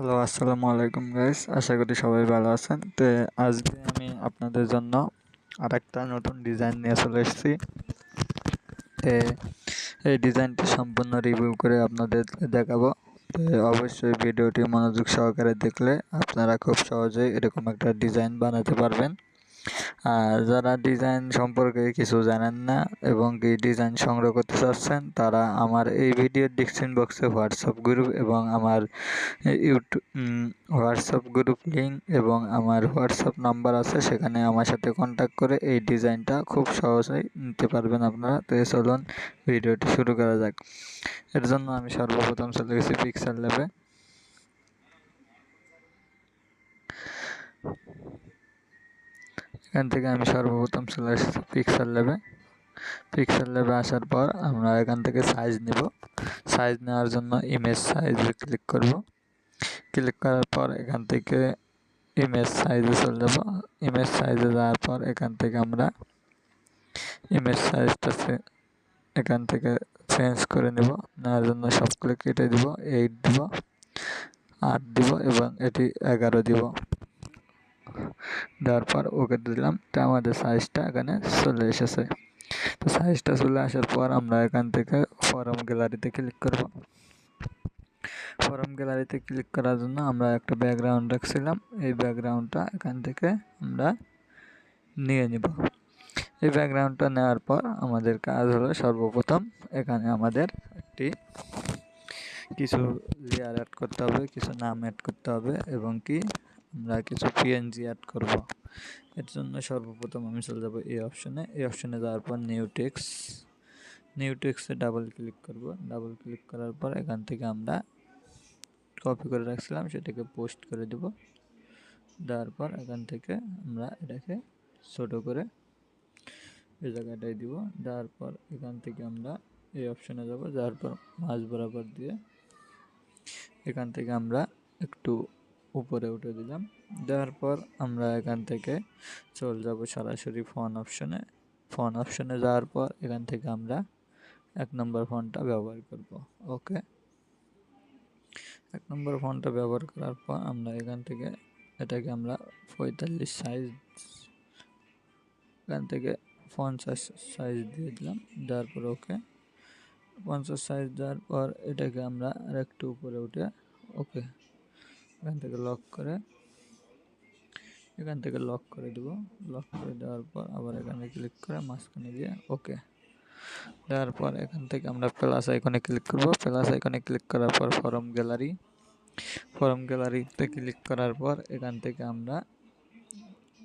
Hello আসসালামু আলাইকুম guys আশা করি সবাই ভালো আছেন। তো, আজকে আমি আপনাদের জন্য আরেকটা নতুন ডিজাইন নিয়ে চলে এসেছি। তো, এই ডিজাইনটি সম্পূর্ণ রিভিউ করে আপনাদের দেখাবো। তো, অবশ্যই ভিডিওটি মনোযোগ সহকারে দেখলে আপনারা খুব সহজেই এরকম একটা ডিজাইন বানাতে পারবেন। যারা ডিজাইন সম্পর্কে কিছু জানেন না এবং কি ডিজাইন সংগ্রহ করতে চাচ্ছেন, তারা আমার এই ভিডিওর ডিসক্রিপশন বক্সে হোয়াটসঅ্যাপ গ্রুপ এবং আমার ইউটিউব হোয়াটসঅ্যাপ গ্রুপ লিঙ্ক এবং আমার হোয়াটসঅ্যাপ নাম্বার আছে, সেখানে আমার সাথে কন্ট্যাক্ট করে এই ডিজাইনটা খুব সহজেই নিতে পারবেন আপনারা। তো চলুন ভিডিওটি শুরু করা যাক। এর জন্য আমি সর্বপ্রথম চলে গেছি পিক্সেল ল্যাবে এখান থেকে আমি সর্বপ্রথম চলে এসেছি পিক্সেল ল্যাবে পিক্সেল ল্যাবে আসার পর আমরা এখান থেকে সাইজ নেব। সাইজ নেওয়ার জন্য ইমেজ সাইজে ক্লিক করব। ক্লিক করার পর এখান থেকে ইমেজ সাইজে চলে যাব। ইমেজ সাইজে যাওয়ার পর এখান থেকে আমরা ইমেজ সাইজটা এখান থেকে চেঞ্জ করে নেব। নেওয়ার জন্য সবগুলো কেটে দিব। এইট দিব, আট দিব এবং এটি এগারো দিব। দেওয়ার পর ওকে দিলাম। তো আমাদের সাইজটা এখানে চলে এসেছে। তো সাইজটা চলে আসার পর আমরা এখান থেকে ফরম গ্যালারিতে ক্লিক করব। ফরম গ্যালারিতে ক্লিক করার জন্য আমরা একটা ব্যাকগ্রাউন্ড রাখছিলাম। এই ব্যাকগ্রাউন্ডটা এখান থেকে আমরা নিয়ে নিব। এই ব্যাকগ্রাউন্ডটা নেওয়ার পর আমাদের কাজ হলো সর্বপ্রথম এখানে আমাদের একটি কিছু লেয়ার অ্যাড করতে হবে, কিছু নাম অ্যাড করতে হবে এবং কি আমরা কিছু পিএনজি অ্যাড করব। এর জন্য সর্বপ্রথম আমি চলে যাব এই অপশনে এই অপশনে যাওয়ার পর নিউ টেক্স নিউ টেক্সে ডাবল ক্লিক করব। ডাবল ক্লিক করার পর এখান থেকে আমরা কপি করে রাখছিলাম, সেটাকে পোস্ট করে দেব। দেওয়ার পর এখান থেকে আমরা এটাকে ছোটো করে এই জায়গাটায় দিব। দেওয়ার পর এখান থেকে আমরা এই অপশনে যাব। যাওয়ার পর মাছ বরাবর দিয়ে এখান থেকে আমরা একটু উপরে উঠে দিলাম। দেওয়ার পর আমরা এখান থেকে চলে যাব সরাসরি ফোন অপশনে ফোন অপশনে যাওয়ার পর এখান থেকে আমরা এক নম্বর ফোনটা ব্যবহার করব ওকে এক নম্বর ফোনটা ব্যবহার করার পর আমরা এখান থেকে এটাকে আমরা পঁয়তাল্লিশ সাইজ এখান থেকে পঞ্চাশ সাইজ দিয়ে দিলাম, দেওয়ার পর ওকে পঞ্চাশ সাইজ দেওয়ার পর এটাকে আমরা আর একটু উপরে উঠে ওকে এখান থেকে লক করে, এখান থেকে লক করে দেব। লক করে দেওয়ার পর আবার এখানে ক্লিক করে মাঝখানে গিয়ে ওকে দেওয়ার পর এখান থেকে আমরা প্লাস আইকনে ক্লিক করব। প্লাস আইকনে ক্লিক করার পর ফরম গ্যালারি ফরম গ্যালারিতে ক্লিক করার পর এখান থেকে আমরা,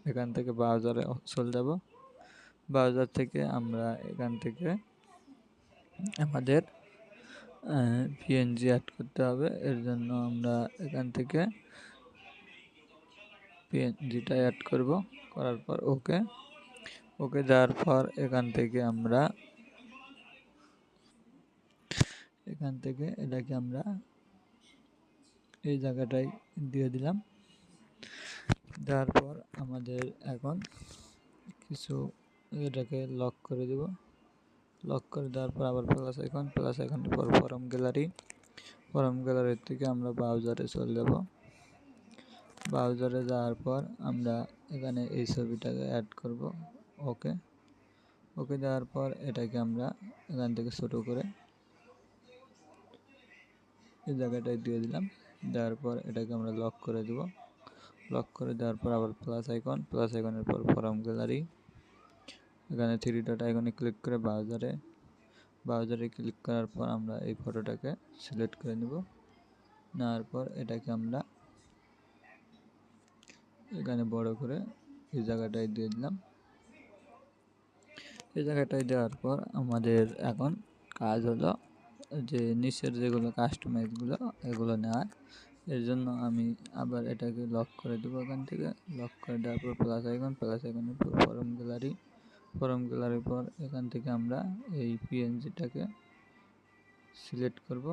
এখান থেকে ব্রাউজারে চলে যাব। ব্রাউজার থেকে আমরা এখান থেকে আমাদের পিএনজি অ্যাড করতে হবে। এর জন্য আমরা এখান থেকে পিএনজিটা অ্যাড করব। করার পর ওকে ওকে দেওয়ার পর এখান থেকে আমরা এখান থেকে এটাকে আমরা এই জায়গাটায় দিয়ে দিলাম। দেওয়ার পর আমাদের এখন কিছু এটাকে লক করে দেব। লক করে দেওয়ার পর আবার প্লাস আইকন প্লাস আইকনের পর ফরম গ্যালারি ফরম গ্যালারির থেকে আমরা ব্রাউজারে চলে যাব। ব্রাউজারে যাওয়ার পর আমরা এখানে এই ছবিটাকে অ্যাড করব ওকে ওকে দেওয়ার পর এটাকে আমরা এখান থেকে ছোটো করে এই জায়গাটায় দিয়ে দিলাম। দেওয়ার পর এটাকে আমরা লক করে দেব। লক করে দেওয়ার পর আবার প্লাস আইকন প্লাস আইকনের পর ফরম গ্যালারি এখানে থ্রি ডট আইকনে ক্লিক করে ব্রাউজারে ব্রাউজারে ক্লিক করার পর আমরা এই ফটোটাকে সিলেক্ট করে নেব। নেওয়ার পর এটাকে আমরা এখানে বড় করে এই জায়গাটায় দিয়ে দিলাম। এই জায়গাটায় দেওয়ার পর আমাদের এখন কাজ হলো যে নিচের যেগুলো কাস্টমাইজগুলো এগুলো নেওয়ার। এর জন্য আমি আবার এটাকে লক করে দেবো এখান থেকে। লক করে দেওয়ার পর প্লাস আইকন প্লাস আইকনের পর ফরম গ্যালারি ফরম গ্যালারির পর এখান থেকে আমরা এই পিএনজিটাকে সিলেক্ট করব।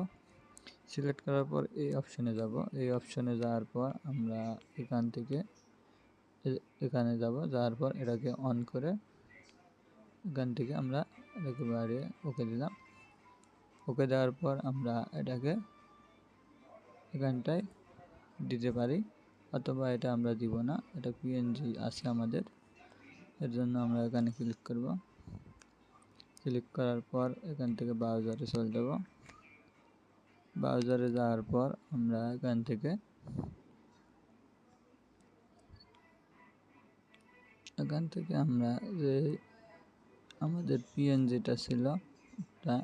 সিলেক্ট করার পর এই অপশনে যাব। এই অপশনে যাওয়ার পর আমরা এখান থেকে এখানে যাব। যাওয়ার পর এটাকে অন করে এখান থেকে আমরা এটাকে বাইরে ওকে দিলাম। ওকে দেওয়ার পর আমরা এটাকে এখানটায় দিতে পারি। অথবা এটা আমরা দিব না। এটা পিএনজি আছে আমাদের। এর জন্য আমরা এখানে ক্লিক করব। ক্লিক করার পর এখান থেকে ব্রাউজারে চলে যাব। ব্রাউজারে যাওয়ার পর আমরা এখান থেকে এখান থেকে আমরা যে আমাদের পিএনজিটা ছিল এটা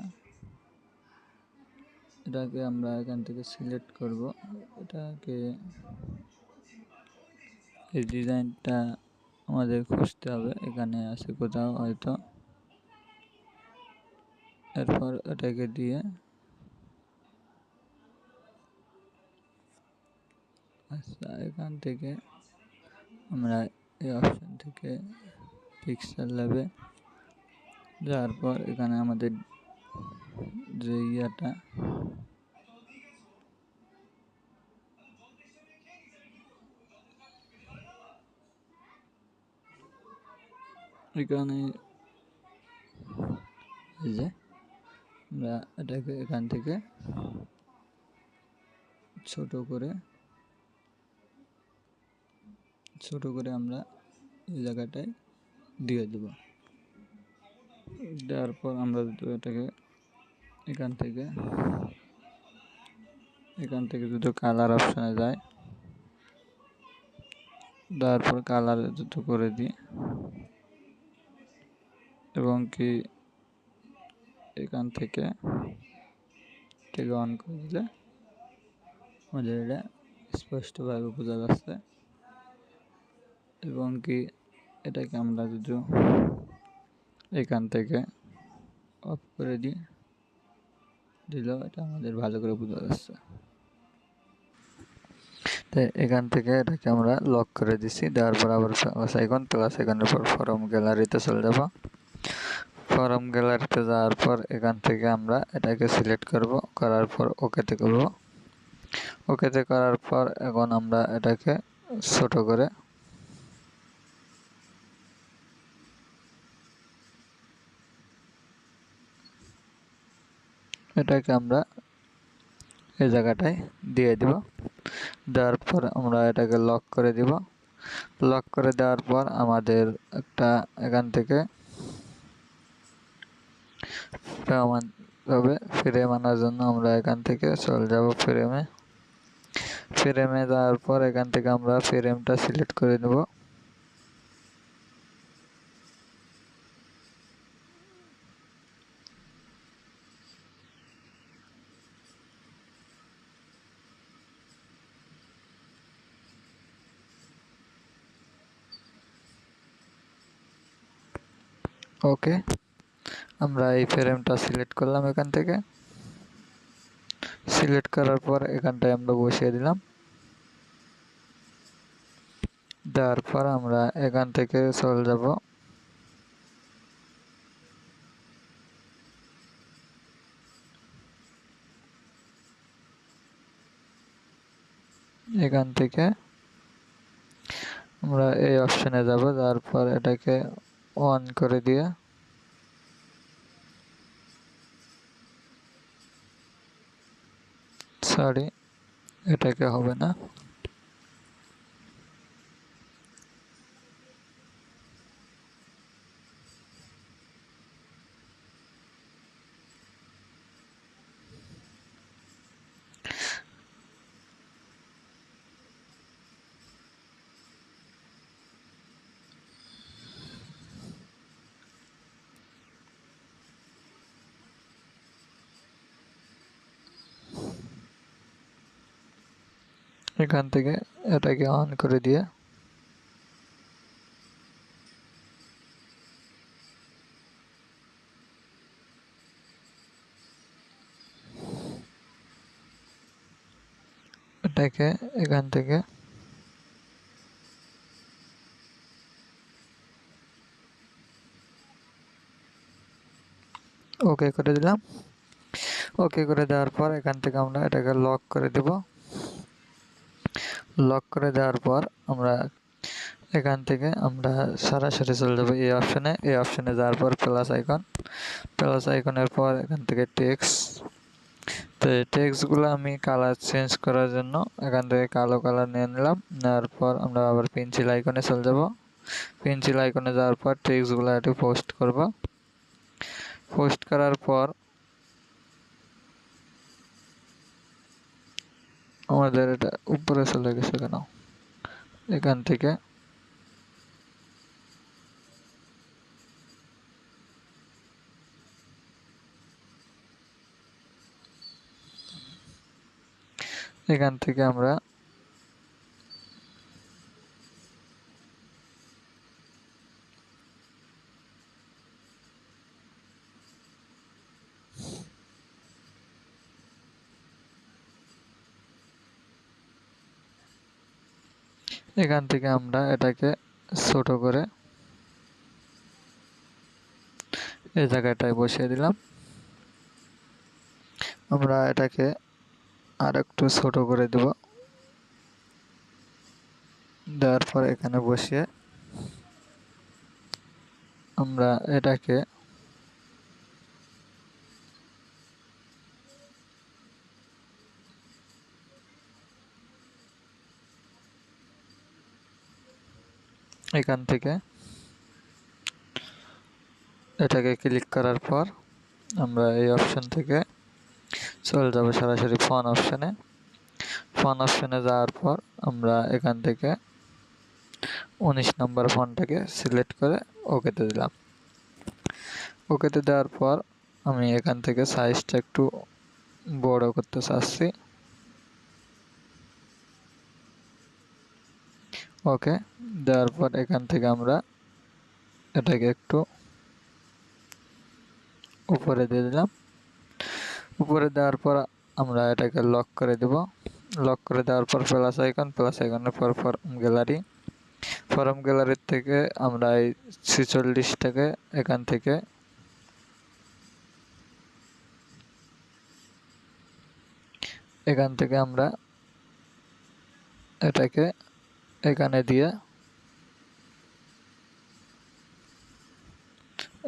এটাকে আমরা এখান থেকে সিলেক্ট করব। এটাকে এই ডিজাইনটা আমাদের খুঁজতে হবে এখানে আছে কোথাও হয়তো। এরপর এটাকে দিয়ে আচ্ছা এখান থেকে আমরা এই অপশন থেকে পিক্সেল ল্যাবে যাওয়ার পর এখানে আমাদের যে ইয়াটা এখানে এই যে আমরা এটাকে এখান থেকে ছোট করে ছোট করে আমরা এই জায়গাটায় দিয়ে দেব। দেওয়ার পর আমরা এটাকে এখান থেকে এখান থেকে দুটো কালার অপশানে যায়। দেওয়ার পর কালার দুটো করে দিই। এবং কি এখান থেকে থেকে অন করে দিলে আমাদের এটা স্পষ্টভাবে বোঝা যাচ্ছে। এবং কি এটাকে আমরা যদি এখান থেকে অফ করে দিই, দিলেও এটা আমাদের ভালো করে বোঝা যাচ্ছে। তাই এখান থেকে এটাকে আমরা লক করে দিছি, দেওয়ার পর আবার প্লাস আইকন প্লাস আইকনের পর ফরম গ্যালারিতে চলে যাব। ফরম গ্যালারিতে যাওয়ার পর এখান থেকে আমরা এটাকে সিলেক্ট করব। করার পর ওকেতে করব। ওকেতে করার পর এখন আমরা এটাকে ছোট করে এটাকে আমরা এই জায়গাটায় দিয়ে দিব। দেওয়ার পর আমরা এটাকে লক করে দিব। লক করে দেওয়ার পর আমাদের একটা এখান থেকে হবে। ফ্রেম আনার জন্য আমরা এখান থেকে চলে যাব ফ্রেমে ফ্রেমে যাওয়ার পর এখান থেকে আমরা ফ্রেমটা সিলেক্ট করে নেব। ওকে আমরা এই ফ্রেমটা সিলেক্ট করলাম এখান থেকে। সিলেক্ট করার পর এখানটায় আমরা বসিয়ে দিলাম। দেওয়ার পর আমরা এখান থেকে চলে যাব। এখান থেকে আমরা এই অপশানে যাব। তারপর এটাকে অন করে দিয়ে সরি এটাকে হবে না। এখান থেকে এটাকে অন করে দিয়ে এটাকে এখান থেকে ওকে করে দিলাম। ওকে করে দেওয়ার পর এখান থেকে আমরা এটাকে লক করে দেব। লক করে দেওয়ার পর আমরা এখান থেকে আমরা সরাসরি চলে যাব এই অপশানে এই অপশানে যাওয়ার পর প্লাস আইকন প্লাস আইকনের পর এখান থেকে টেক্স তো এই টেক্সটগুলো আমি কালার চেঞ্জ করার জন্য এখান থেকে কালো কালার নিয়ে নিলাম। নেওয়ার পর আমরা আবার পেন্সিল আইকনে চলে যাব। পেন্সিল আইকনে যাওয়ার পর টেক্সটগুলো একটু পোস্ট করব। পোস্ট করার পর আমাদের এটা উপরে চলে গেছে কেন? এখান থেকে এখান থেকে আমরা এখান থেকে আমরা এটাকে ছোট করে এই জায়গাটায় বসিয়ে দিলাম। আমরা এটাকে আর একটু ছোট করে দেব। দেওয়ার পর এখানে বসিয়ে আমরা এটাকে এখান থেকে। এটাকে ক্লিক করার পর আমরা এই অপশন থেকে চলে যাব সরাসরি ফোন অপশানে ফোন অপশানে যাওয়ার পর আমরা এখান থেকে উনিশ নম্বর ফোনটাকে সিলেক্ট করে ওকেতে দিলাম। ওকেতে দেওয়ার পর আমি এখান থেকে সাইজটা একটু বড় করতে চাচ্ছি। ওকে, দেওয়ার পর এখান থেকে আমরা এটাকে একটু উপরে দিয়ে দিলাম। উপরে দেওয়ার পর আমরা এটাকে লক করে দেব। লক করে দেওয়ার পর প্লাস আইকন প্লাস আইকনের পর ফর্ম গ্যালারি ফর্ম গ্যালারির থেকে আমরা এই ছেচল্লিশটাকে এখান থেকে এখান থেকে আমরা এটাকে এখানে দিয়ে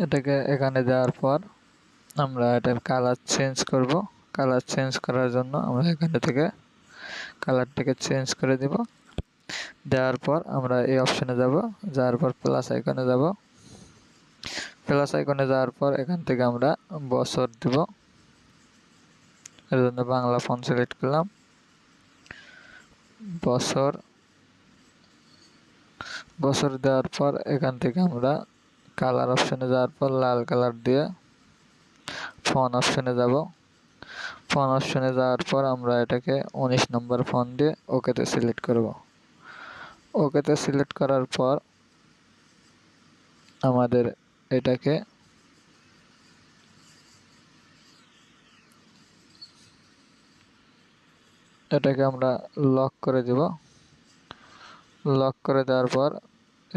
এটাকে এখানে দেওয়ার পর আমরা এটার কালার চেঞ্জ করব। কালার চেঞ্জ করার জন্য আমরা এখানে থেকে কালারটাকে চেঞ্জ করে দেব। দেওয়ার পর আমরা এই অপশানে যাব, যাওয়ার পর প্লাস আইকনে যাব। প্লাস আইকনে যাওয়ার পর এখান থেকে আমরা বছর দেব। এর জন্য বাংলা ফোন সিলেক্ট করলাম। বছর বছর দেওয়ার পর এখান থেকে আমরা কালার অপশানে যাওয়ার পর লাল কালার দিয়ে ফোন অপশানে যাব। ফোন অপশানে যাওয়ার পর আমরা এটাকে উনিশ নম্বর ফোন দিয়ে ওকেতে সিলেক্ট করব। ওকেতে সিলেক্ট করার পর আমাদের এটাকে এটাকে আমরা লক করে দেব। লক করে দেওয়ার পর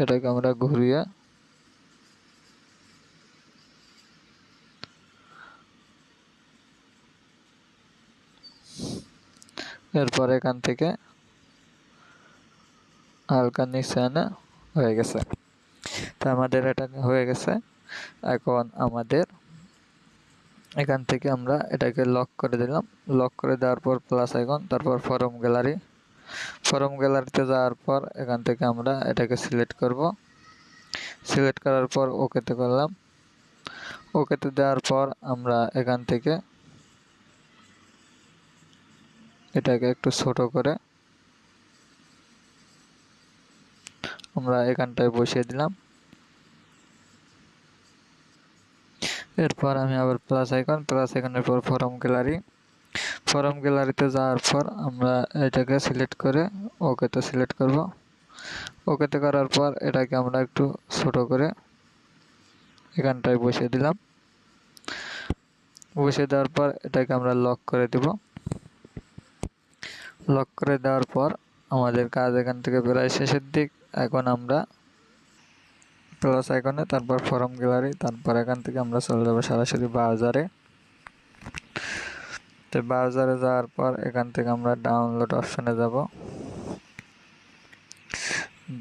এটাকে আমরা ঘুরিয়ে এরপর এখান থেকে হালকা নিচে হয়ে গেছে। তো আমাদের এটা হয়ে গেছে। এখন আমাদের এখান থেকে আমরা এটাকে লক করে দিলাম। লক করে দেওয়ার পর প্লাস আইকন তারপর ফরম গ্যালারি ফরম গ্যালারিতে যাওয়ার পর এখান থেকে আমরা এটাকে সিলেক্ট করব। সিলেক্ট করার পর ওকেতে করলাম। ওকেতে দেওয়ার পর আমরা এখান থেকে এটাকে একটু ছোট করে আমরা এখানটায় বসিয়ে দিলাম। এরপর আমি আবার প্লাস আইকন প্লাস আইকনের পর ফরম গ্যালারি ফরম গ্যালারিতে যাওয়ার পর আমরা এটাকে সিলেক্ট করে ওকেতে সিলেক্ট করব। ওকেতে করার পর এটাকে আমরা একটু ছোট করে এখানটায় বসিয়ে দিলাম। বসিয়ে দেওয়ার পর এটাকে আমরা লক করে দেব। লক করে দেওয়ার পর আমাদের কাজ এখান থেকে প্রায় শেষের দিক। এখন আমরা প্লাস আইকনে তারপর ফর্ম গ্যালারি তারপর এখান থেকে আমরা চলে যাব সরাসরি ব্রাউজারে তো ব্রাউজারে যাওয়ার পর এখান থেকে আমরা ডাউনলোড অপশানে যাব।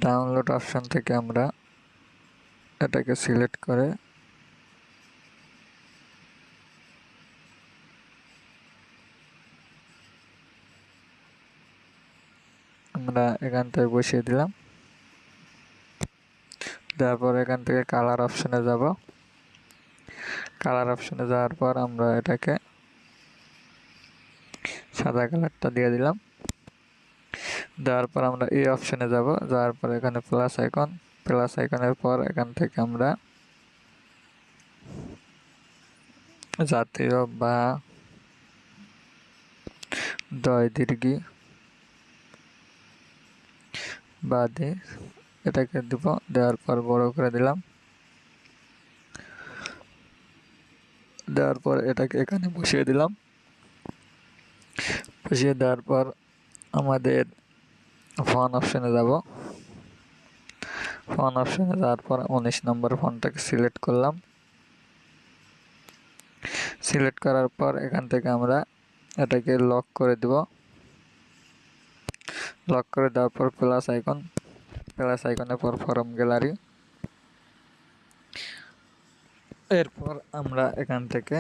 ডাউনলোড অপশান থেকে আমরা এটাকে সিলেক্ট করে আমরা এখান থেকে বসিয়ে দিলাম। তারপর এখান থেকে কালার অপশানে যাব। কালার অপশানে যাওয়ার পর আমরা এটাকে সাদা কালারটা দিয়ে দিলাম। দেওয়ার পর আমরা এই অপশনে যাব। যাওয়ার পর এখানে প্লাস আইকন প্লাস আইকনের পর এখান থেকে আমরা জাতীয় বা দয় দীর্ঘি বাদে এটাকে দিব। দেওয়ার পর বড় করে দিলাম। দেওয়ার পর এটাকে এখানে বসিয়ে দিলাম। বসিয়ে দেওয়ার পর আমাদের ফোন অপশনে যাব। ফোন অপশনে যাওয়ার পর উনিশ নম্বর ফোনটাকে সিলেক্ট করলাম। সিলেক্ট করার পর এখান থেকে আমরা এটাকে লক করে দিব। লক করে দেওয়ার পর প্লাস আইকন প্লাস আইকনের পর ফরম গ্যালারি এরপর আমরা এখান থেকে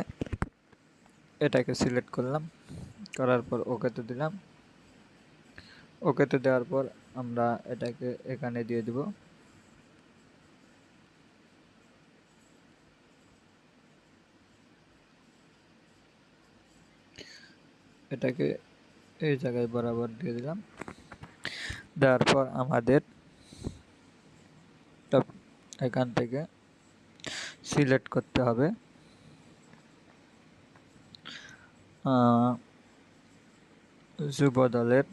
এটাকে সিলেক্ট করলাম। করার পর ওকেতে দিলাম। ওকেতে দেওয়ার পর আমরা এটাকে এখানে দিয়ে দিব। এটাকে এই জায়গায় বরাবর দিয়ে দিলাম। দেওয়ার পর আমাদের এখান থেকে সিলেক্ট করতে হবে। যুব দলের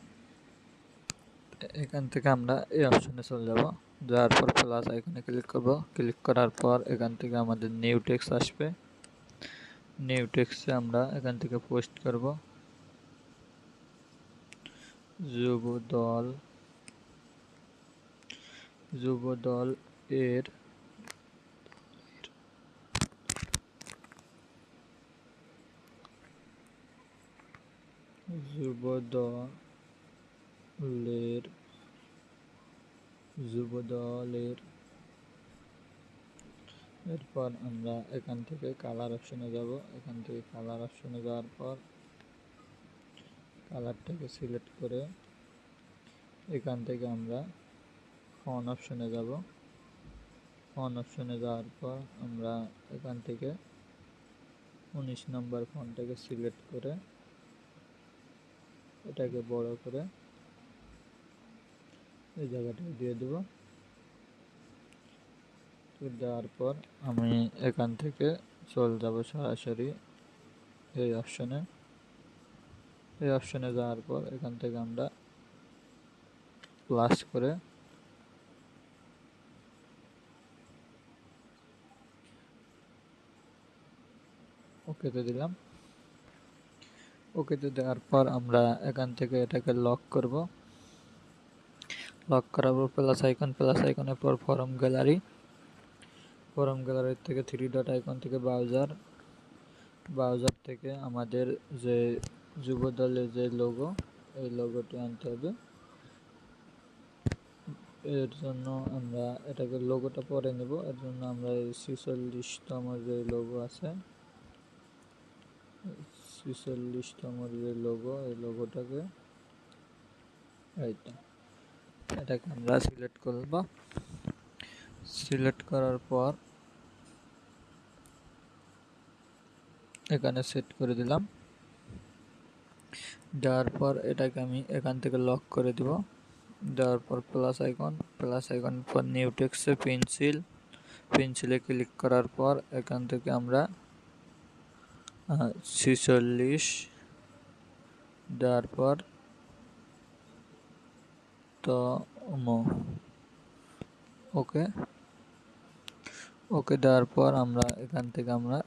এখান থেকে আমরা এই অপশনে চলে যাব। যাওয়ার পর প্লাস আইকনে ক্লিক করব। ক্লিক করার পর এখান থেকে আমাদের নিউ টেক্স আসবে। নিউ টেক্সে আমরা এখান থেকে পোস্ট করব। যুব দল যুব দল এর যুব দলের যুব এরপর আমরা এখান থেকে কালার অপশনে যাব। এখান থেকে কালার অপশনে যাওয়ার পর কালারটাকে সিলেক্ট করে এখান থেকে আমরা ফোন অপশনে যাব। ফোন অপশনে যাওয়ার পর আমরা এখান থেকে উনিশ নম্বর ফোনটাকে সিলেক্ট করে এটাকে বড় করে এই জায়গাটাকে দিয়ে দেব। দেওয়ার পর আমি এখান থেকে চলে যাব সরাসরি এই অপশনে এই অপশনে যাওয়ার পর এখান থেকে আমরা প্লাস করে ওকেতে দিলাম। ওকেতে দেওয়ার পর আমরা এখান থেকে এটাকে লক করব। লক করার পর প্লাস আইকন প্লাস আইকনের পর ফরম গ্যালারি ফরম গ্যালারির থেকে থ্রি ডট আইকন থেকে ব্রাউজার ব্রাউজার থেকে আমাদের যে যুবদলের যে লোগো এই লোগোটি আনতে হবে। এর জন্য আমরা এটাকে লোগোটা পরে নেব। এর জন্য আমরা এই ছিচল্লিশতম যে লোগো আছে ছিচল্লিশতম যে লোগো এই লোগোটাকে এইটা। এটাকে আমরা সিলেক্ট করব। সিলেক্ট করার পর এখানে সেট করে দিলাম। দেওয়ার পর এটাকে আমি এখান থেকে লক করে দিব। দেওয়ার পর প্লাস আইকন প্লাস আইকন পর নিউ টেক্সে পেন্সিল পেন্সিলে ক্লিক করার পর এখান থেকে আমরা ছিচল্লিশ দেওয়ার পর তম। ওকে? ওকে দেওয়ার পর আমরা এখান থেকে আমরা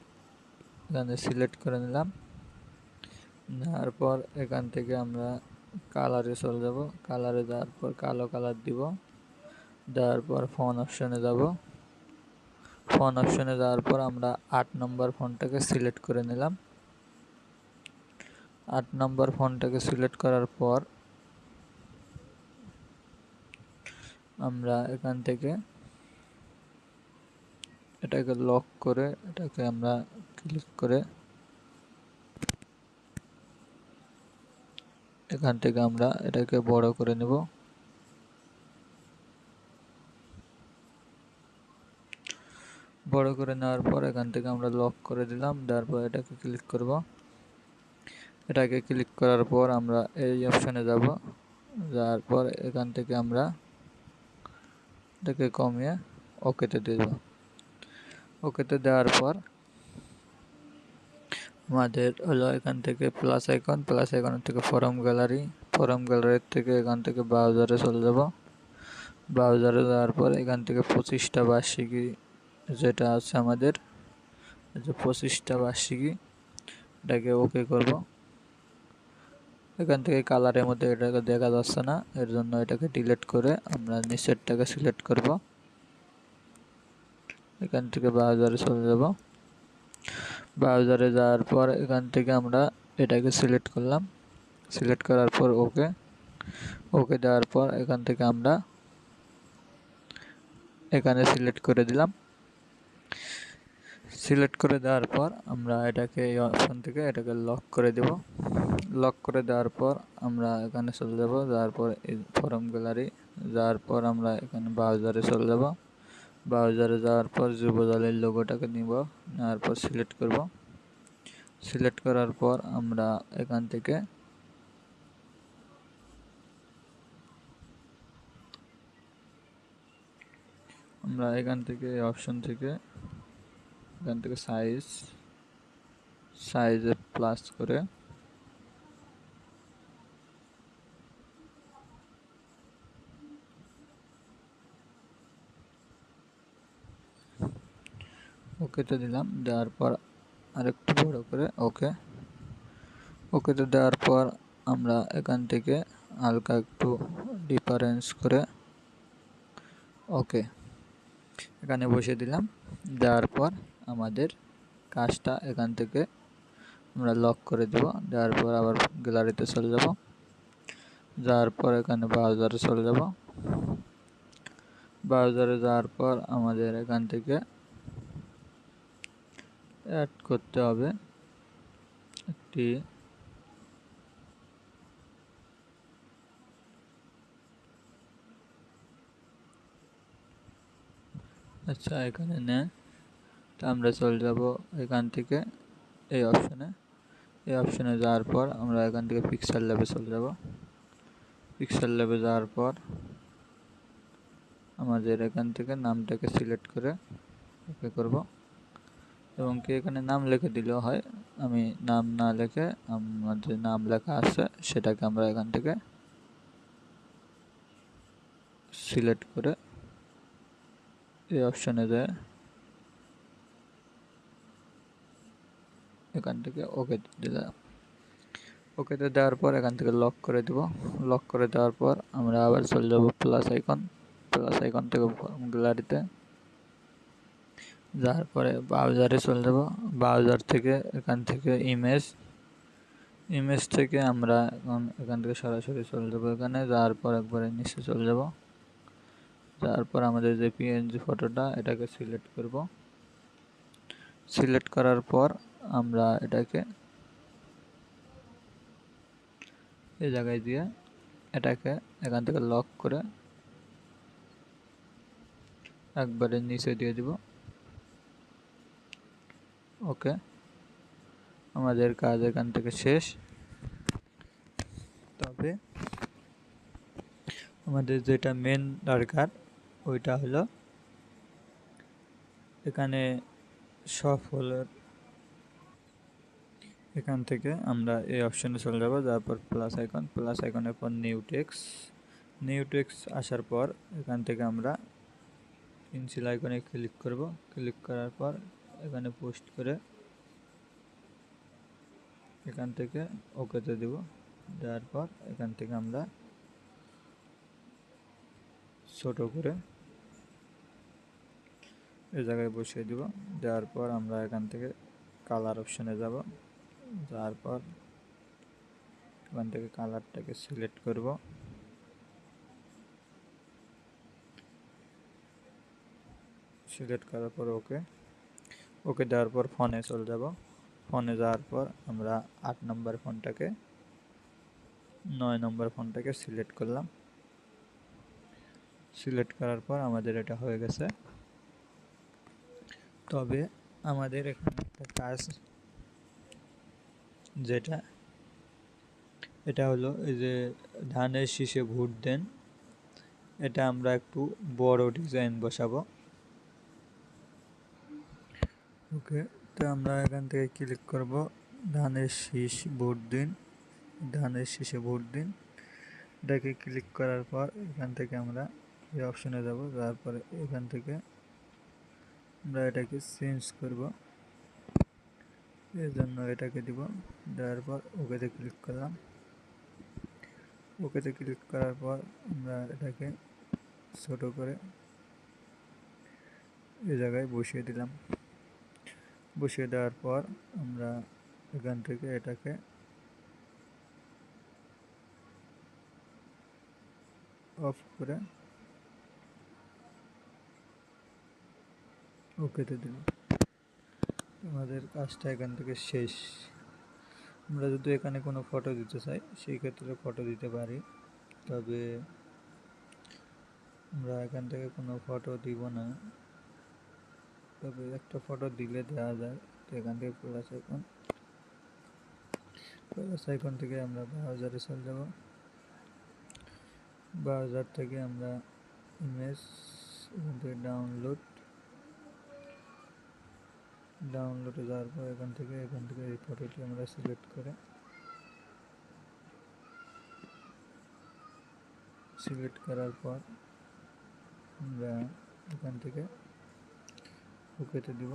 এখানে সিলেক্ট করে নিলাম। নেওয়ার পর এখান থেকে আমরা কালারে চলে যাব। কালারে যাওয়ার পর কালো কালার দিব। দেওয়ার পর ফোন অপশনে যাব। ফোন অপশনে যাওয়ার পর আমরা আট নম্বর ফোনটাকে সিলেক্ট করে নিলাম। আট নম্বর ফোনটাকে সিলেক্ট করার পর আমরা এখান থেকে এটাকে লক করে এটাকে আমরা ক্লিক করে এখান থেকে আমরা এটাকে বড় করে নেব। বড় করে নেওয়ার পর এখান থেকে আমরা লক করে দিলাম। দেওয়ার পর এটাকে ক্লিক করব। এটাকে ক্লিক করার পর আমরা এই অপশানে যাব। যাওয়ার পর এখান থেকে আমরা এটাকে কমিয়ে ওকেতে দেব। ওকেতে দেওয়ার পর আমাদের হলো এখান থেকে প্লাস আইকন প্লাস আইকনের থেকে ফরম গ্যালারি ফরম গ্যালারির থেকে এখান থেকে ব্রাউজারে চলে যাব। ব্রাউজারে যাওয়ার পর এখান থেকে পঁচিশটা বার্ষিকী যেটা আছে আমাদের যে পঁচিশটা বার্ষিকী, এটাকে ওকে করব। এখান থেকে কালারের মধ্যে এটাকে দেখা যাচ্ছে না, এর জন্য এটাকে ডিলেট করে আমরা নিচেরটাকে সিলেক্ট করব। এখান থেকে ব্রাউজারে চলে যাব। ব্রাউজারে যাওয়ার পর এখান থেকে আমরা এটাকে সিলেক্ট করলাম। সিলেক্ট করার পর ওকে ওকে দেওয়ার পর এখান থেকে আমরা এখানে সিলেক্ট করে দিলাম। সিলেক্ট করে দেওয়ার পর আমরা এটাকে এই অপশন থেকে এটাকে লক করে দেব। লক করে দেওয়ার পর আমরা এখানে চলে যাব, যাওয়ার পর ফরম গ্যালারি যাওয়ার পর আমরা এখানে ব্রাউজারে চলে যাব। ব্রাউজারে যাওয়ার পর যুবদলের লোগোটাকে নিব, নেওয়ার পর সিলেক্ট করব। সিলেক্ট করার পর আমরা এখান থেকে আমরা এখান থেকে অপশন থেকে এখান থেকে সাইজ সাইজে প্লাস করে। ওকেতে দিলাম, দেওয়ার পর আরেকটু বড় করে ওকে ওকেতে দেওয়ার পর আমরা এখান থেকে হালকা একটু ডিফারেন্স করে ওকে এখানে বসে দিলাম, দেওয়ার পর আমাদের কাজটা এখান থেকে আমরা লক করে দেব। দেওয়ার পর আবার গ্যালারিতে চলে যাব। যাওয়ার পর এখানে ব্রাউজারে চলে যাব। ব্রাউজারে যাওয়ার পর আমাদের এখান থেকে অ্যাড করতে হবে একটি আচ্ছা এখানে নেন তো আমরা চলে যাব এখান থেকে এই অপশানে এই অপশানে যাওয়ার পর আমরা এখান থেকে পিক্সেল ল্যাবে চলে যাব। পিক্সেল ল্যাবে যাওয়ার পর আমাদের এখান থেকে নামটাকে সিলেক্ট করে ওকে করব। এবং কি এখানে নাম লিখে দিলেও হয়, আমি নাম না লিখে আমাদের নাম লেখা আছে, সেটাকে আমরা এখান থেকে সিলেক্ট করে এই অপশানে যায় এখান থেকে ওকে দিলাম ওকেতে দেওয়ার পর এখান থেকে লক করে দেব। লক করে দেওয়ার পর আমরা আবার চলে যাব প্লাস আইকন প্লাস আইকন থেকে গ্যালারিতে যাওয়ার পরে ব্রাউজারে চলে যাব। ব্রাউজার থেকে এখান থেকে ইমেজ ইমেজ থেকে আমরা এখন এখান থেকে সরাসরি চলে যাব এখানে। যাওয়ার পর একবারে নিচে চলে যাব। যাওয়ার পর আমাদের যে পিএনজি ফটোটা এটাকে সিলেক্ট করব। সিলেক্ট করার পর আমরা এটাকে এই জায়গায় দিয়ে এটাকে এখান থেকে লক করে একবারে নিচে দিয়ে দিব। ওকে আমাদের কাজ এখান থেকে শেষ। তবে আমাদের যেটা মেন দরকার, ওইটা হলো এখানে সফলের এখান থেকে আমরা এই অপশনে চলে যাব। তারপর প্লাস আইকন প্লাস আইকনের পর নিউ টেক্স নিউ টেক্স আসার পর এখান থেকে আমরা পেন্সিল আইকনে ক্লিক করব। ক্লিক করার পর এখানে পোস্ট করে এখান থেকে ওকেতে দেব। দেওয়ার পর এখান থেকে আমরা ছোট করে এ জায়গায় বসিয়ে দিব। দেওয়ার পর আমরা এখান থেকে কালার অপশানে যাব। যাওয়ার পর থেকে কালারটাকে সিলেক্ট করব। সিলেক্ট করার পর ওকে ওকে দেওয়ার পর ফোনে চলে যাব। ফোনে যাওয়ার পর আমরা আট নম্বর ফোনটাকে, নয় নম্বর ফোনটাকে সিলেক্ট করলাম। সিলেক্ট করার পর আমাদের এটা হয়ে গেছে। তবে আমাদের এখানে একটা কাজ যেটা, এটা হলো এই যে ধানের শীষে ভোট দেন, এটা আমরা একটু বড় ডিজাইন বসাবো। ওকে, তো আমরা এখান থেকে ক্লিক করব, ধানের শীষ ভোট দিন, ধানের শীষে ভোট দিন। এটাকে ক্লিক করার পর এখান থেকে আমরা এই অপশনে যাব, তারপরে এখান থেকে আমরা এটাকে চেঞ্জ করব। এর জন্য এটাকে দিব। দেওয়ার পর ওকেতে ক্লিক করলাম। ওকেতে ক্লিক করার পর আমরা এটাকে ছোট করে এই জায়গায় বসিয়ে দিলাম। বসিয়ে দেওয়ার পর আমরা এখান থেকে এটাকে অফ করে ওকেতে দিলাম। আমাদের কাজটা এখান থেকে শেষ। আমরা যদি এখানে কোনো ফটো দিতে চাই, সেই ক্ষেত্রে ফটো দিতে পারি। তবে আমরা এখান থেকে কোনো ফটো দিব না। তবে একটা ফটো দিলে দেওয়া যায়। তো এখান থেকে প্লাস আইকন প্লাস আইকন থেকে আমরা ব্রাউজারে চলে যাব। ব্রাউজার থেকে আমরা ইমেজ ডাউনলোড ডাউনলোডে যাওয়ার পর এখান থেকে এখান থেকে এই ফটোটি আমরা সিলেক্ট করে সিলেক্ট করার পর আমরা এখান থেকে ওকেতে দিব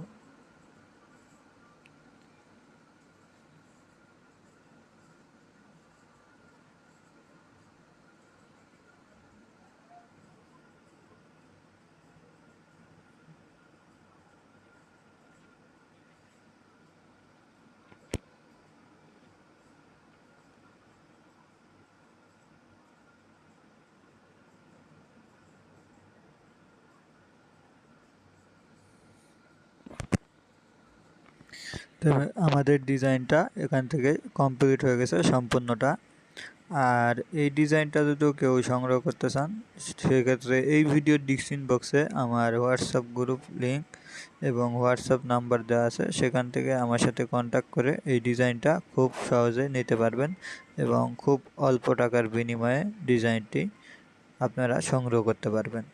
তবে আমাদের ডিজাইনটা এখান থেকে কমপ্লিট হয়ে গেছে সম্পূর্ণটা। আর এই ডিজাইনটা যদি কেউ সংগ্রহ করতে চান, সেক্ষেত্রে এই ভিডিওর ডিসক্রিপশন বক্সে আমার হোয়াটসঅ্যাপ গ্রুপ লিঙ্ক এবং হোয়াটসঅ্যাপ নাম্বার দেওয়া আছে। সেখান থেকে আমার সাথে কন্ট্যাক্ট করে এই ডিজাইনটা খুব সহজে নিতে পারবেন এবং খুব অল্প টাকার বিনিময়ে ডিজাইনটি আপনারা সংগ্রহ করতে পারবেন।